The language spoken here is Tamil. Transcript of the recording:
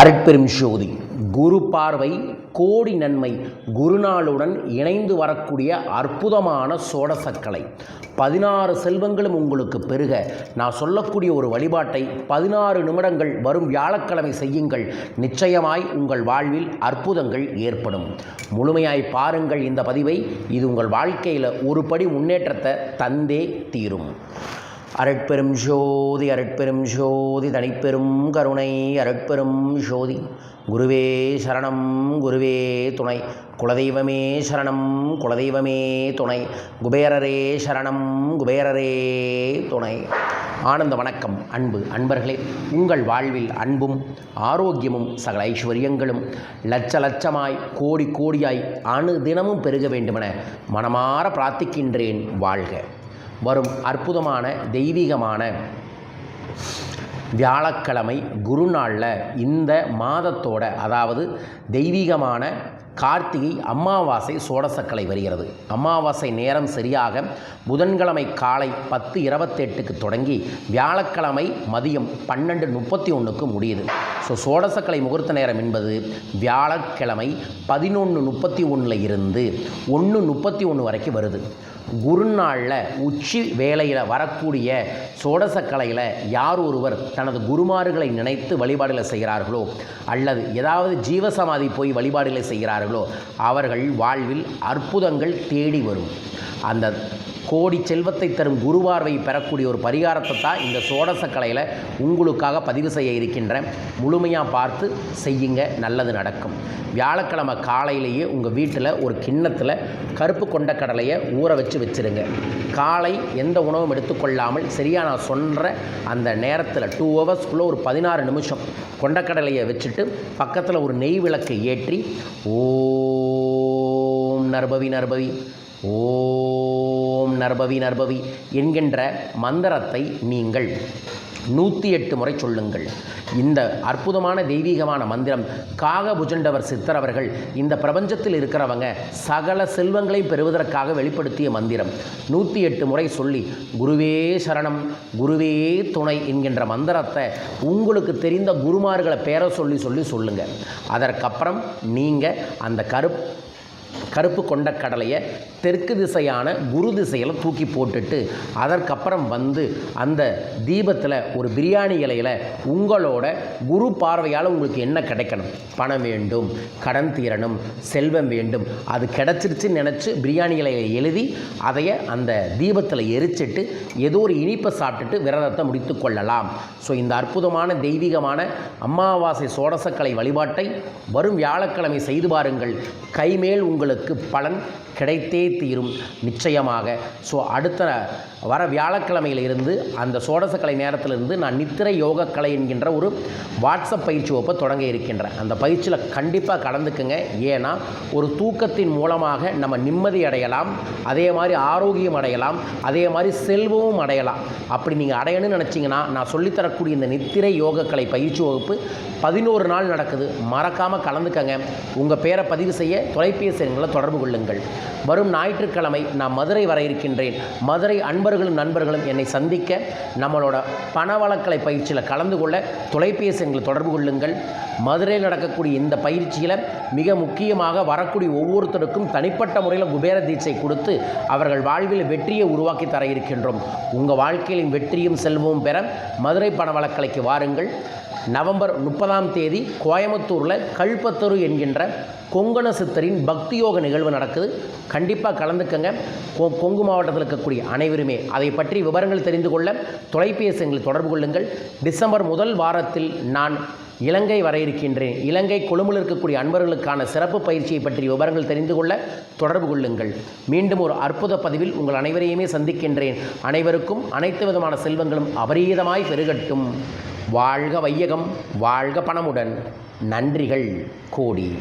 அருட்பெரும் ஜோதி. குரு பார்வை கோடி நன்மை குருநாளுடன் இணைந்து வரக்கூடிய அற்புதமான சோடசக்கலை. பதினாறு செல்வங்களும் உங்களுக்கு பெருக. நான் சொல்லக்கூடிய ஒரு வழிபாட்டை பதினாறு நிமிடங்கள் வரும் வியாழக்கிழமை செய்யுங்கள். நிச்சயமாய் உங்கள் வாழ்வில் அற்புதங்கள் ஏற்படும். முழுமையாய் பாருங்கள் இந்த பதிவை. இது உங்கள் வாழ்க்கையில் ஒரு படி முன்னேற்றத்தை தந்தே தீரும். அரட்பெரும் ஜோதி அரட்பெரும் ஜோதி தனிப்பெரும் கருணை அரட்பெரும் ஜோதி. குருவே சரணம் குருவே துணை. குலதெய்வமே சரணம் குலதெய்வமே துணை. குபேரரே சரணம் குபேரரே துணை. ஆனந்த வணக்கம் அன்பு அன்பர்களே. உங்கள் வாழ்வில் அன்பும் ஆரோக்கியமும் சகல ஐஸ்வர்யங்களும் லட்ச லட்சமாய் கோடி கோடியாய் அணு தினமும் பெருக வேண்டுமென மனமாற பிரார்த்திக்கின்றேன் வாழ்க. வரும் அற்புதமான தெய்வீகமான வியாழக்கிழமை குருநாளில் இந்த மாதத்தோட அதாவது தெய்வீகமான கார்த்திகை அமாவாசை சோடசக்கலை வருகிறது. அமாவாசை நேரம் சரியாக புதன்கிழமை காலை பத்து இருபத்தெட்டுக்கு தொடங்கி வியாழக்கிழமை மதியம் பன்னெண்டு முப்பத்தி ஒன்றுக்கு முடியுது. ஸோ சோடசக்கலை முகூர்த்த நேரம் என்பது வியாழக்கிழமை பதினொன்று முப்பத்தி ஒன்றில் இருந்து ஒன்று முப்பத்தி ஒன்று வரைக்கும் வருது. குருநாளில் உச்சி வேலையில் வரக்கூடிய சோடசக்கலையில் யார் ஒருவர் தனது குருமார்களை நினைத்து வழிபாடுகளை செய்கிறார்களோ அல்லது ஏதாவது ஜீவசமாதி போய் வழிபாடுகளை செய்கிறார்களோ அவர்கள் வாழ்வில் அற்புதங்கள் தேடி வரும். அந்த கோடி செல்வத்தை தரும் குருவார்வை பெறக்கூடிய ஒரு பரிகாரத்தை தான் இந்த சோடசக்கலையில் உங்களுக்காக பதிவு செய்ய இருக்கின்றேன் முழுமையாக பார்த்து செய்யுங்க நல்லது நடக்கும். வியாழக்கிழமை காலையிலேயே உங்கள் வீட்டில் ஒரு கிண்ணத்தில் கருப்பு கொண்ட கடலையை ஊற வச்சு வச்சுருங்க. காலை எந்த உணவும் எடுத்துக்கொள்ளாமல் சரியாக நான் சொல்கிற அந்த நேரத்தில் டூ ஹவர்ஸ்க்குள்ளே ஒரு பதினாறு நிமிஷம் கொண்டக்கடலையை வச்சுட்டு பக்கத்தில் ஒரு நெய் விளக்கை ஏற்றி ஓம் நர்பவி நர்பவி ஓ ஓம் நர்பவி நர்பவி என்கின்ற மந்திரத்தை நீங்கள் நூற்றி எட்டு முறை சொல்லுங்கள். இந்த அற்புதமான தெய்வீகமான மந்திரம் காகபுஜண்டவர் சித்தர் அவர்கள் இந்த பிரபஞ்சத்தில் இருக்கிறவங்க சகல செல்வங்களையும் பெறுவதற்காக வெளிப்படுத்திய மந்திரம். நூற்றி எட்டு முறை சொல்லி குருவே சரணம் குருவே துணை என்கின்ற மந்திரத்தை உங்களுக்கு தெரிந்த குருமார்களை பேர சொல்லி சொல்லி சொல்லுங்கள் அதற்கப்புறம் நீங்கள் அந்த கருப் கருப்பு கொண்ட கடலையை தெற்கு திசையான குரு திசையில் தூக்கி போட்டுட்டு அதற்கப்புறம் வந்து அந்த தீபத்தில் ஒரு பிரியாணி இலையில் உங்களோட குரு பார்வையால் உங்களுக்கு என்ன கிடைக்கணும்? பணம் வேண்டும் கடன் தீரணும் செல்வம் வேண்டும். அது கிடச்சிருச்சுன்னு நினச்சி பிரியாணி இலையை எழுதி அதைய அந்த தீபத்தில் எரிச்சிட்டு ஏதோ ஒரு இனிப்பை சாப்பிட்டுட்டு விரதத்தை முடித்து கொள்ளலாம். ஸோ இந்த அற்புதமான தெய்வீகமான அமாவாசை சோடசக்கலை வழிபாட்டை வரும் வியாழக்கிழமை செய்து பாருங்கள். கைமேல் உங்கள் உங்களுக்கு பலன் கிடைத்தே தீரும் நிச்சயமாக. ஸோ அடுத்த வர வியாழக்கிழமையிலிருந்து அந்த சோடசக்கலை நேரத்திலிருந்து நான் நித்திரை யோகக்கலை என்கின்ற ஒரு வாட்ஸ்அப் பயிற்சி வகுப்பை தொடங்க இருக்கின்றேன். அந்த பயிற்சியில் கண்டிப்பாக கலந்துக்குங்க. ஏன்னா ஒரு தூக்கத்தின் மூலமாக நம்ம நிம்மதி அடையலாம் அதே மாதிரி ஆரோக்கியம் அடையலாம் அதே மாதிரி செல்வமும் அடையலாம். அப்படி நீங்கள் அடையணும்னு நினச்சிங்கன்னா நான் சொல்லித்தரக்கூடிய இந்த நித்திரை யோகக்கலை பயிற்சி வகுப்பு பதினோரு நாள் நடக்குது. மறக்காமல் கலந்துக்கங்க. உங்கள் பேரை பதிவு செய்ய தொலைபேசி எண்களை தொடர்பு கொள்ளுங்கள். வரும் ஞாயிற்றுக்கிழமை நான் மதுரை வர இருக்கின்றேன். மதுரை அன்பர்களும் நண்பர்களும் என்னை சந்திக்க நம்மளோட பணவளக்கலை பயிற்சியில் கலந்து கொள்ள தொலைபேசி எங்களை தொடர்பு கொள்ளுங்கள். மதுரையில் நடக்கக்கூடிய இந்த பயிற்சியில் மிக முக்கியமாக வரக்கூடிய ஒவ்வொருத்தருக்கும் தனிப்பட்ட முறையில் குபேர தீட்சை கொடுத்து அவர்கள் வாழ்வில் வெற்றியை உருவாக்கி தர இருக்கின்றோம். உங்கள் வாழ்க்கையிலும் வெற்றியும் செல்வமும் பெற மதுரை பணவளக்கலைக்கு வாருங்கள். நவம்பர் முப்பதாம் தேதி கோயம்புத்தூரில் கல்பத்தரு என்கின்ற கொங்கண சித்தரின் பக்தி யோக நிகழ்வு நடக்குது. கண்டிப்பாக கலந்துக்கங்க. கொ கொங்கு மாவட்டத்தில் இருக்கக்கூடிய அனைவருமே அதை பற்றி விவரங்கள் தெரிந்து கொள்ள தொலைபேசி எங்களை தொடர்பு கொள்ளுங்கள். டிசம்பர் முதல் வாரத்தில் நான் இலங்கை வர இருக்கின்றேன். இலங்கை கொழும்பில் இருக்கக்கூடிய அன்பர்களுக்கான சிறப்பு பயிற்சியை பற்றி விவரங்கள் தெரிந்து கொள்ள தொடர்பு கொள்ளுங்கள். மீண்டும் ஒரு அற்புத பதிவில் உங்கள் அனைவரையுமே சந்திக்கின்றேன். அனைவருக்கும் அனைத்து விதமான செல்வங்களும் அபரீதமாய் பெருகட்டும். வாழ்க வையகம் வாழ்க பணமுடன். நன்றிகள் கோடி.